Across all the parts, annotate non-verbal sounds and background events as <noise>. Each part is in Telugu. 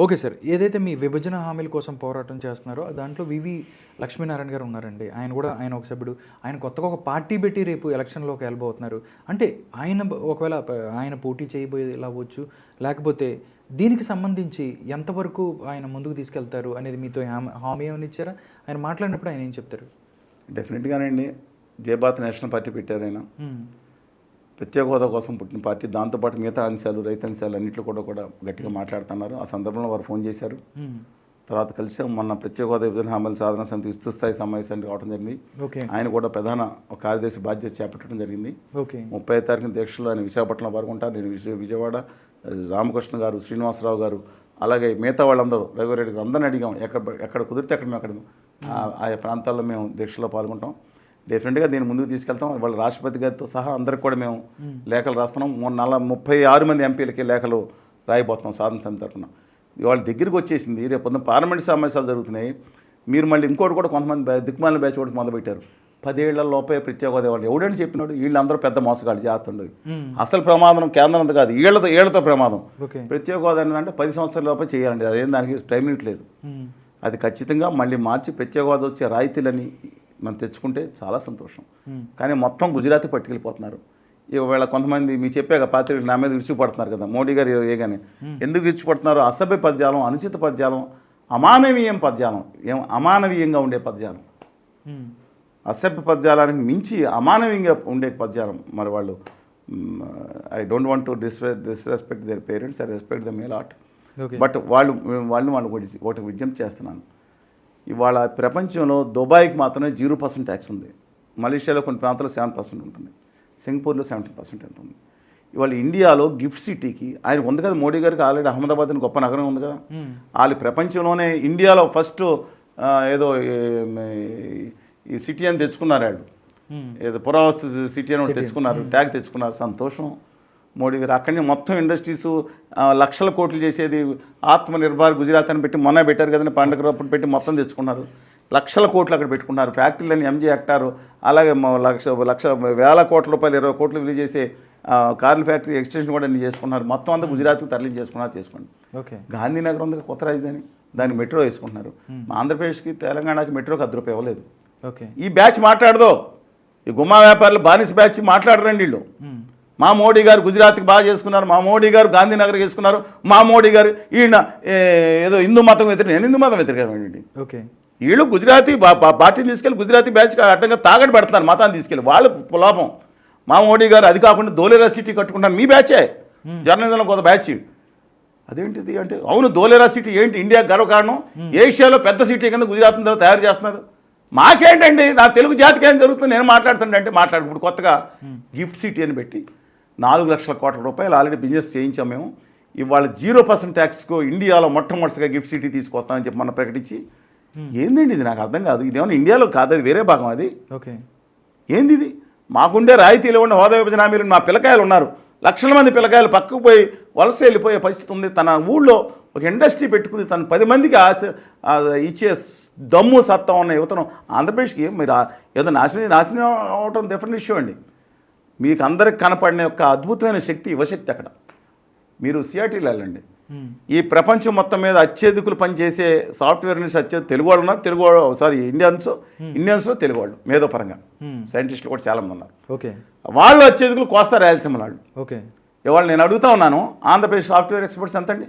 Okay sir. ఏదైతే మీ విభజన హామీల కోసం పోరాటం చేస్తున్నారో దాంట్లో వివి లక్ష్మీనారాయణ గారు ఉన్నారండి. ఆయన కూడా ఆయన ఒక సభ్యుడు. ఆయన కొత్తగా ఒక పార్టీ పెట్టి రేపు ఎలక్షన్లోకి వెళ్ళబోతున్నారు అంటే ఆయన ఒకవేళ ఆయన పోటీ చేయబోయేది అవ్వచ్చు. లేకపోతే దీనికి సంబంధించి ఎంతవరకు ఆయన ముందుకు తీసుకెళ్తారు అనేది మీతో హామీ- ఏమైనా ఇచ్చారా? ఆయన మాట్లాడినప్పుడు ఆయన ఏం చెప్తారు? డెఫినెట్గానండి. జయబాత్ నేషనల్ పార్టీ పెట్టారు ఆయన. ప్రత్యేక హోదా కోసం పుట్టిన పార్టీ. దాంతోపాటు మిగతా అంశాలు రైతు అంశాలు అన్నింటిలో కూడా కూడా గట్టిగా మాట్లాడుతున్నారు. ఆ సందర్భంలో వారు ఫోన్ చేశారు. తర్వాత కలిసి మొన్న ప్రత్యేక హోదా విభజన హామీల సాధన సమితి విస్తృత స్థాయి సమావేశానికి రావడం జరిగింది. ఆయన కూడా ప్రధాన ఒక కార్యదర్శి బాధ్యత చేపట్టడం జరిగింది. ముప్పై తారీఖున దీక్షలో ఆయన విశాఖపట్నంలో పాల్గొంటారు. నేను విజయ విజయవాడ రామకృష్ణ గారు శ్రీనివాసరావు గారు అలాగే మిగతా వాళ్ళందరూ రఘురెడ్డి గారు అందరిని అడిగాం. ఎక్కడ ఎక్కడ కుదిరితే అక్కడ మేము అక్కడ ఆ- ఆయా ప్రాంతాల్లో మేము దీక్షలో పాల్గొంటాం. డెఫినెట్గా దీన్ని ముందుకు తీసుకెళ్తాం. వాళ్ళ రాష్ట్రపతి గారితో సహా అందరికి కూడా మేము లేఖలు రాస్తున్నాం. మొన్న నల ముప్పై ఆరు మంది ఎంపీలకి లేఖలు రాయిపోతున్నాం సాధన సమితి తరఫున. వాళ్ళ దగ్గరికి వచ్చేసింది. రేపు పొద్దున్న పార్లమెంట్ సమావేశాలు జరుగుతున్నాయి. మీరు మళ్ళీ ఇంకోటి కూడా కొంతమంది దిక్కుమాలిన బ్యాచ్ కూడా మొదలుపెట్టారు. పదేళ్ళ లోపే ప్రత్యేక హోదా వాళ్ళు ఎవడని చెప్పినాడు? వీళ్ళందరూ పెద్ద మోసగాళ్ళు జాగ్రత్త మ్మ్. అసలు ప్రమాదం కేంద్రం అంతా కాదు. వీళ్ళతో వీళ్ళతో ప్రమాదం. ప్రత్యేక హోదా ఏంటంటే పది సంవత్సరాల లోపే చేయాలండి. అదేం దానికి టైం లేదు. అది ఖచ్చితంగా మళ్ళీ మార్చి ప్రత్యేక హోదా వచ్చే రాయితీలని మనం తెచ్చుకుంటే చాలా సంతోషం. కానీ మొత్తం గుజరాత్ పట్టుకెళ్ళిపోతున్నారు. ఇవాళ కొంతమంది మీ చెప్పాక పాత్రికలు నా మీద విరుచుకుపడుతున్నారు కదా మోడీ గారు ఏగానే. ఎందుకు విరుచుకుపడుతున్నారు? అసభ్య పద్యాలం అనుచిత పద్యాలం అమానవీయం పద్యాలం ఏం అమానవీయంగా ఉండే పద్యాలం. అసభ్య పద్యాలానికి మించి అమానవీయంగా ఉండే పద్యాలం. మరి వాళ్ళు I don't want to డిస్రె disrespect their parents I respect the male art okay. But వాళ్ళు వాళ్ళు వాళ్ళు ఒకటి విజ్ఞప్తి చేస్తున్నాను. ఇవాళ ప్రపంచంలో దుబాయ్కి మాత్రమే జీరో పర్సెంట్ ట్యాక్స్ ఉంది. మలేషియాలో కొన్ని ప్రాంతాల్లో సెవెన్ పర్సెంట్ ఉంటుంది. సింగపూర్లో సెవెంటీ పర్సెంట్ ఎంత ఉంది? ఇవాళ ఇండియాలో గిఫ్ట్ సిటీకి ఆయన ఉంది కదా మోడీ గారికి ఆల్రెడీ అహ్మదాబాద్ అని గొప్ప నగరం ఉంది కదా. వాళ్ళు ప్రపంచంలోనే ఇండియాలో ఫస్ట్ ఏదో ఈ- సిటీ అని తెచ్చుకున్నారు వాళ్ళు. ఏదో పురావస్తు సిటీ అని తెచ్చుకున్నారు ట్యాగ్ తెచ్చుకున్నారు. సంతోషం. మోడీ గారు. అక్కడనే మొత్తం ఇండస్ట్రీస్ లక్షల కోట్లు చేసేది ఆత్మ నిర్భర్ గుజరాత్ అని పెట్టి మొన్న పెట్టారు కదండి పండుగ అప్పుడు పెట్టి మొత్తం తెచ్చుకున్నారు. లక్షల కోట్లు అక్కడ పెట్టుకున్నారు. ఫ్యాక్టరీలని ఎంజీ హెక్టారు అలాగే లక్ష లక్ష వేల కోట్ల రూపాయలు ఇరవై కోట్లు విలువ చేసే కార్ల ఫ్యాక్టరీ ఎక్స్టెన్షన్ కూడా అన్ని చేసుకున్నారు. మొత్తం అంతా గుజరాత్కి తరలి చేసుకున్నారు చేసుకోండి. ఓకే. గాంధీనగర్ ఉంది కొత్త రాజధాని. దాన్ని మెట్రో వేసుకుంటున్నారు. మా ఆంధ్రప్రదేశ్కి తెలంగాణకి మెట్రోకి అర్ధ రూపాయి ఇవ్వలేదు ఓకే. ఈ బ్యాచ్ మాట్లాడదో. ఈ గుమ్మా వ్యాపారులు బానిస బ్యాచ్ మాట్లాడరండి వీళ్ళు. మా మోడీ గారు గుజరాత్కి బాగా చేసుకున్నారు మా మోడీ గారు గాంధీనగర్ చేసుకున్నారు మా మోడీ గారు ఈయన ఏదో హిందూ మతం వ్యతిరేక నేను హిందూ మతం వ్యతిరేకమండి ఓకే. వీళ్ళు గుజరాతీ పార్టీని తీసుకెళ్ళి గుజరాతీ బ్యాచ్కి అడ్డంగా తాగడి పెడుతున్నారు మతాన్ని తీసుకెళ్ళి. వాళ్ళ లోపం మా మోడీ గారు అది కాకుండా దోలేరా సిటీ కట్టుకుంటారు మీ బ్యాచే. జర్నలిజంలో కొంత బ్యాచ్. అదేంటిది అంటే అవును దోలేరా సిటీ ఏంటి ఇండియా గర్వకారణం ఏషియాలో పెద్ద సిటీ కింద గుజరాత్ తయారు చేస్తున్నారు. మాకేంటండి నా తెలుగు జాతికి ఏం జరుగుతుంది నేను మాట్లాడుతుండే అంటే మాట్లాడు ఇప్పుడు కొత్తగా గిఫ్ట్ సిటీ అని పెట్టి నాలుగు లక్షల కోట్ల రూపాయలు ఆల్రెడీ బిజినెస్ చేయించాం మేము. ఇవాళ జీరో పర్సెంట్ ట్యాక్స్కు ఇండియాలో మొట్టమొదటిగా గిఫ్ట్ సిటీ తీసుకొస్తామని చెప్పి మొన్న ప్రకటించి ఏందండి ఇది? నాకు అర్థం కాదు. ఇదేమన్నా ఇండియాలో కాదు అది వేరే భాగం అది. ఓకే. ఏంది ఇది? మాకుండే రాయితీలు ఉండే హోదా విభజన హామీలు మా పిల్లకాయలు ఉన్నారు. లక్షల మంది పిల్లకాయలు పక్కకు పోయి వలస వెళ్ళిపోయే పరిస్థితి ఉంది. తన ఊళ్ళో ఒక ఇండస్ట్రీ పెట్టుకుని తను పది మందికి ఆశ ఇచ్చే దమ్ము సత్తా ఉన్న యువతను ఆంధ్రప్రదేశ్కి మీరు ఏదో నాశనం నాశనం అవటం డిఫరెంట్ ఇష్యూ అండి. మీకు అందరికి కనపడిన యొక్క అద్భుతమైన శక్తి యువశక్తి అక్కడ. మీరు సిఆర్టీలు వెళ్ళండి. ఈ ప్రపంచం మొత్తం మీద అత్యధికులు పనిచేసే సాఫ్ట్వేర్ నుంచి అత్యధిక తెలుగు వాళ్ళు ఉన్నారు. తెలుగు వాళ్ళు సారీ ఇండియన్స్ ఇండియన్స్లో తెలుగు వాళ్ళు మేధోపరంగా. మ్మ్. సైంటిస్టులు కూడా చాలామంది ఉన్నారు. ఓకే. వాళ్ళు అత్యధికులు కోస్తా రాయలసీమ వాళ్ళు. ఓకే. ఇవాళ నేను అడుగుతా ఉన్నాను ఆంధ్రప్రదేశ్ సాఫ్ట్వేర్ ఎక్స్పర్ట్స్ ఎంతండి?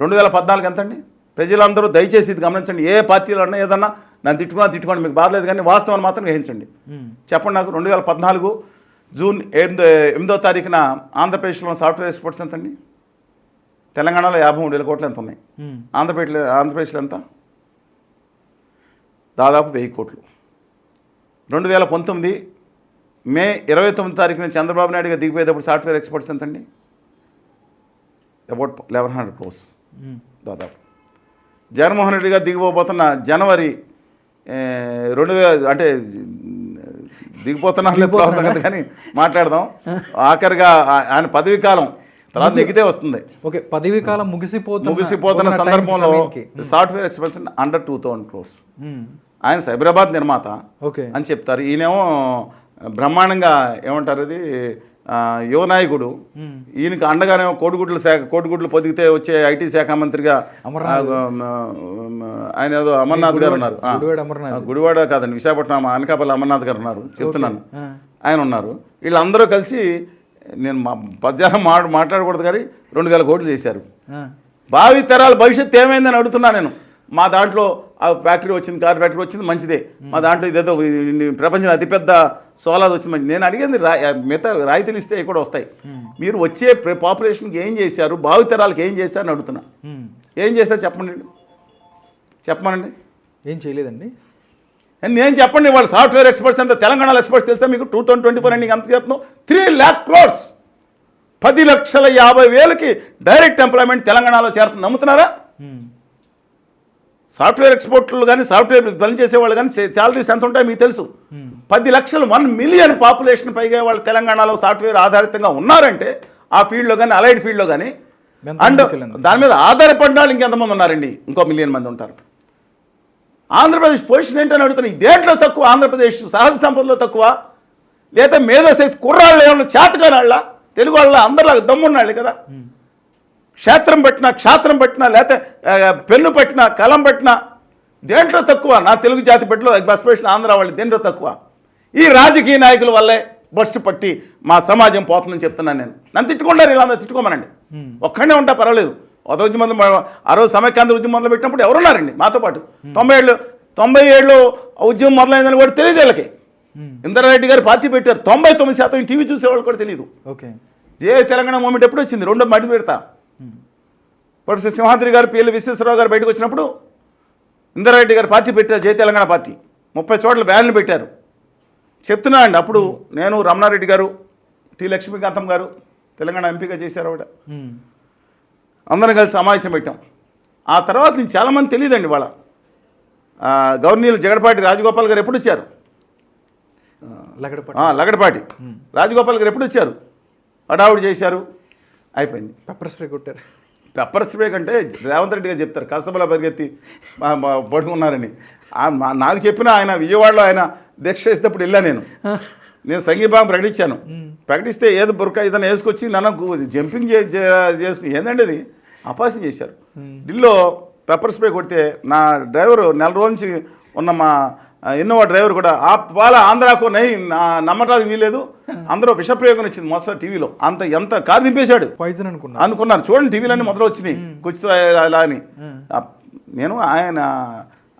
రెండు వేల పద్నాలుగు ఎంతండి? ప్రజలందరూ దయచేసి ఇది గమనించండి. ఏ పార్టీలో అన్నా ఏదన్నా నన్ను తిట్టుకున్నా తిట్టుకోండి మీకు బాధలేదు కానీ వాస్తవాన్ని మాత్రం గ్రహించండి. చెప్పండి నాకు రెండు వేల పద్నాలుగు జూన్ ఎనిమిదో ఎనిమిదో తారీఖున ఆంధ్రప్రదేశ్లో సాఫ్ట్వేర్ ఎక్స్పర్ట్స్ ఎంతండి? తెలంగాణలో యాభై మూడు వేల కోట్లు ఎంత ఉన్నాయి. ఆంధ్రప్రదేశ్లో ఆంధ్రప్రదేశ్లో ఎంత? దాదాపు వెయ్యి కోట్లు. రెండు వేల పంతొమ్మిది మే ఇరవై తొమ్మిది తారీఖున చంద్రబాబు నాయుడు గారు దిగిపోయేటప్పుడు సాఫ్ట్వేర్ ఎక్స్పర్ట్స్ ఎంతండి? About eleven hundred crores. దాదాపు. జగన్మోహన్ రెడ్డి గారు దిగిపోబోతున్న జనవరి రెండు వేల అంటే దిగిపోతున్నారు లేదు సంగతి కానీ మాట్లాడదాం. ఆఖరిగా ఆయన పదవి కాలం తర్వాత నెగితే వస్తుంది. ఓకే పదవీ కాలం ముగిసిపోతున్న ముగిసిపోతున్న సందర్భంలో. Software experts under two thousand crores. ఆయన సైబరాబాద్ నిర్మాత ఓకే. అని చెప్తారు. ఈయనేమో బ్రహ్మాండంగా ఏమంటారు ఆ, యువ నాయకుడు. ఈయనకి అండగానే కోడిగుడ్ల శాఖ కోడిగుడ్లు పొదిగితే వచ్చే ఐటీ శాఖ మంత్రిగా ఆయన ఏదో అమర్నాథ్ గారు ఉన్నారు గుడివాడ కాదండి విశాఖపట్నం అనకాపల్లి అమర్నాథ్ గారు ఉన్నారు. చెప్తున్నాను. ఆయన ఉన్నారు. వీళ్ళందరూ కలిసి నేను మా పద్యానం మా మాట్లాడకూడదు కానీ రెండు వేల కోట్లు చేశారు. ఆ. భావి తరాల భవిష్యత్తు ఏమైందని అడుగుతున్నా నేను. మా దాంట్లో ఆ ఫ్యాక్టరీ వచ్చింది కార్ ఫ్యాక్టరీ వచ్చింది మంచిదే. మా దాంట్లో ఇదేదో ప్రపంచంలో అతిపెద్ద సోలార్ వచ్చింది మంచిది. నేను అడిగింది రా మిగతా రాయితీలు ఇస్తే కూడా వస్తాయి. మీరు వచ్చే పాపులేషన్కి ఏం చేశారు? భావి తరాలకు ఏం చేశారని అడుగుతున్నా. మ్మ్. ఏం చేశారు చెప్పండి. చెప్పమనండి. ఏం చేయలేదండి. నేను చెప్పండి వాళ్ళు సాఫ్ట్వేర్ ఎక్స్పర్ట్స్ అంతా తెలంగాణ ఎక్స్పర్ట్స్ తెలుసా మీకు? టూ థౌసండ్ ట్వంటీ ఫోర్ అండి అంత చెప్తున్నాం త్రీ ల్యాక్ క్రోర్స్. పది లక్షల యాభై వేలకి డైరెక్ట్ ఎంప్లాయ్మెంట్ తెలంగాణలో చేరుతుంది. నమ్ముతున్నారా? మ్మ్. సాఫ్ట్వేర్ ఎక్స్పోర్ట్లు కానీ సాఫ్ట్వేర్ పని చేసేవాళ్ళు కానీ శాలరీస్ ఎంత ఉంటాయో మీకు తెలుసు మ్మ్. పది లక్షలు వన్ మిలియన్ పాపులేషన్ పైగా వాళ్ళు తెలంగాణలో సాఫ్ట్వేర్ ఆధారితంగా ఉన్నారంటే ఆ ఫీల్డ్లో కానీ అలైడ్ ఫీల్డ్లో కానీ అండ్? దాని మీద ఆధారపడిన వాళ్ళు ఇంకెంతమంది ఉన్నారండి ఇంకో మిలియన్ మంది ఉంటారు ఆంధ్రప్రదేశ్ పొజిషన్ ఏంటని అడుగుతున్నాయి దేంట్లో తక్కువ ఆంధ్రప్రదేశ్ సహజ సంపదలో తక్కువ లేదా మేధోశక్తి కుర్రాళ్ళు ఏమన్నా చేతకాని వాళ్ళ తెలుగు వాళ్ళ అందరిలాగా దమ్మున్నాళ్ళు కదా మ్మ్. క్షేత్రం పట్టినా క్షాత్రం పట్టినా లేకపోతే పెన్ను పట్టినా కలం పట్టినా దేంట్లో తక్కువ? నా తెలుగు జాతి పెట్టలో ఎస్పెషల్ ఆంధ్ర వాళ్ళు దేంట్లో తక్కువ? ఈ రాజకీయ నాయకుల వల్లే బస్సు పట్టి మా సమాజం పోతుందని చెప్తున్నాను నేను. నన్ను తిట్టుకుంటారు ఇలా అందరూ తిట్టుకోమనండి. ఒక్కడే ఉంటా పర్వాలేదు. ఒక ఉద్యమం ఆ రోజు సమైక్యాంధ్ర ఉద్యమం మొదలు పెట్టినప్పుడు ఎవరున్నారండి మాతో పాటు? తొంభై ఏళ్ళు తొంభై ఏళ్ళు ఉద్యమం మొదలైందని కూడా తెలియదు వీళ్ళకి. ఇందిరారెడ్డి గారు పార్టీ పెట్టారు. తొంభై తొమ్మిది శాతం టీవీ చూసేవాళ్ళు కూడా తెలియదు. ఓకే. జే తెలంగాణ మూమెంట్ ఎప్పుడు వచ్చింది? రెండో మడి పెడతా. ప్రొఫెసర్ సింహాద్రి గారు పిఎల్ విశ్వేశ్వరరావు గారు బయటకు వచ్చినప్పుడు ఇందిరారెడ్డి గారు పార్టీ పెట్టారు జయ తెలంగాణ పార్టీ. ముప్పై చోట్ల బ్యాన్లు పెట్టారు. చెప్తున్నా అండి అప్పుడు నేను రమణారెడ్డి గారు టి. లక్ష్మీకాంతం గారు తెలంగాణ ఎంపీగా చేశారు ఆవిడ. అందరం కలిసి సమావేశం పెట్టాం. ఆ తర్వాత నేను చాలామంది తెలియదండి వాళ్ళ గవర్నీలు జగడపాటి రాజగోపాల్ గారు ఎప్పుడు వచ్చారు? లగడపాటి. రాజగోపాల్ గారు ఎప్పుడు వచ్చారు? హడావుడి చేశారు. అయిపోయింది. పెప్పర్ స్ప్రే కొట్టారు. పెప్పర్ స్ప్రే కంటే రేవంత్ రెడ్డి గారు చెప్తారు కసబలా పరిగెత్తి పడుకున్నారని. నాకు చెప్పిన ఆయన విజయవాడలో ఆయన దీక్ష చేసేటప్పుడు వెళ్ళా నేను. నేను సంఘీభావం ప్రకటించాను. ప్రకటిస్తే ఏదో బురక ఏదైనా వేసుకొచ్చి నన్ను జంపింగ్ చేసుకుని ఏందండి అది అపాసం చేశారు. ఢిల్లో పెప్పర్ స్ప్రే కొడితే నా డ్రైవర్ నెల రోజు నుంచి ఉన్న మా ఇన్నోవా డ్రైవర్ కూడా ఆ వాళ్ళ ఆంధ్రాకు నై నమ్మటానికి వీలేదు అందరూ విషప్రయోగం వచ్చింది మొత్తం టీవీలో. అంత ఎంత కారు దింపేశాడు. పాయిజన్ అనుకున్నా అనుకున్నారు. చూడండి టీవీలన్నీ మొదలు వచ్చినాయి. కుచితో అలా అని నేను ఆయన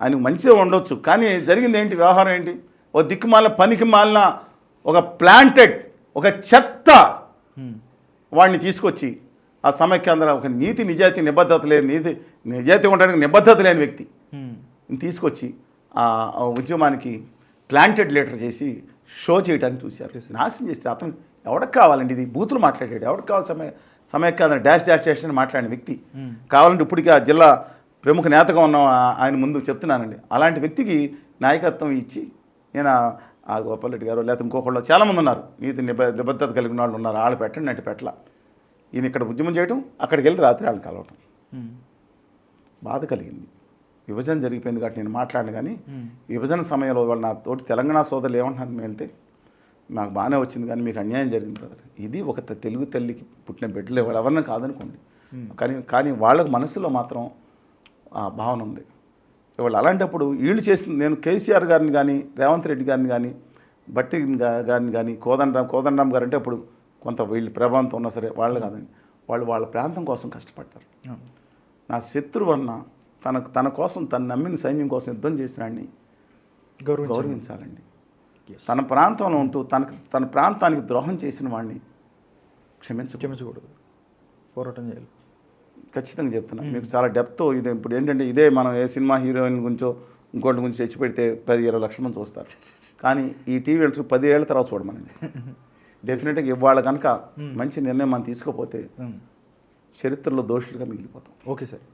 ఆయన మంచిగా ఉండొచ్చు. కానీ జరిగింది ఏంటి? వ్యవహారం ఏంటి? ఓ దిక్కుమాలిన పనికి మాలిన ఒక ప్లాంటెడ్ ఒక చెత్త. వాడిని తీసుకొచ్చి ఆ సమైక్యాంధ్ర ఒక నీతి నిజాయితీ నిబద్ధత లేని నీతి నిజాయితీ ఉండడానికి నిబద్ధత లేని వ్యక్తి. తీసుకొచ్చి ఉద్యమానికి ప్లాంటెడ్ లీటర్ చేసి షో చేయడానికి చూశారు. నాశనం చేస్తే అతను ఎవరికి కావాలండి? ఇది బూతులు మాట్లాడాడు. ఎవరికి కావాలి? సమయ సమయకాలం డాష్ డాష్ డాష్ అని మాట్లాడిన వ్యక్తి. కావాలంటే ఇప్పటికీ ఆ జిల్లా ప్రముఖ నేతగా ఉన్న ఆయన ముందు చెప్తున్నానండి. అలాంటి వ్యక్తికి నాయకత్వం ఇచ్చి నేను ఆ- గోపాలరెడ్డి గారు లేకపోతే ఇంకొకళ్ళు చాలామంది ఉన్నారు. నీతి నిబ నిబద్ధత కలిగిన వాళ్ళు ఉన్నారు. వాళ్ళు పెట్టండి అంటే పెట్టల. ఈయన ఇక్కడ ఉద్యమం చేయటం అక్కడికి వెళ్ళి రాత్రి వాళ్ళు కలవటం. బాధ కలిగింది. విభజన జరిగిపోయింది కాబట్టి నేను మాట్లాడను కానీ. విభజన సమయంలో వాళ్ళు నా తోటి తెలంగాణ సోదరులు ఏమంటున్నారు వెళ్తే నాకు బాగానే వచ్చింది కానీ మీకు అన్యాయం జరిగింది బ్రదర్. ఇది ఒక తెలుగు తల్లికి పుట్టిన బిడ్డలు వాళ్ళు ఎవరన్నా కాదనుకోండి. కానీ కానీ వాళ్ళకి మనసులో మాత్రం ఆ భావన ఉంది. వాళ్ళు అలాంటప్పుడు వీళ్ళు చేసిన నేను కేసీఆర్ గారిని కానీ రేవంత్ రెడ్డి గారిని కానీ బట్టి గారిని కానీ కోదండరామ్ కోదండరామ్ గారు అంటే అప్పుడు కొంత వీళ్ళు ప్రభావంతో ఉన్నా సరే వాళ్ళు కాదండి. వాళ్ళు వాళ్ళ ప్రాంతం కోసం కష్టపడ్డారు. నా శత్రువు అన్న తన తన కోసం తను నమ్మిన సైన్యం కోసం యుద్ధం చేసిన వాడిని గౌరవించాలి. గౌరవించాలండి. తన ప్రాంతంలో ఉంటూ తనకు తన ప్రాంతానికి ద్రోహం చేసిన వాడిని క్షమించు క్షమించకూడదు. పోరాటం చేయాలి. ఖచ్చితంగా చెప్తున్నా. మీకు చాలా డెప్త్ ఇది ఇప్పుడు ఏంటంటే ఇదే మనం ఏ సినిమా హీరోయిన్ గురించో ఇంకోటి గురించి తెచ్చి పెడితే పది ఇరవై లక్షల మంది చూస్తారు. కానీ ఈ టీవీ ఇంటర్వ్యూ పది ఏళ్ళ తర్వాత చూడమనండి. <laughs> డెఫినెట్గా ఇవాళ కనుక మంచి నిర్ణయం మనం తీసుకోపోతే మ్మ్. చరిత్రలో దోషులుగా మిగిలిపోతాం. Okay sir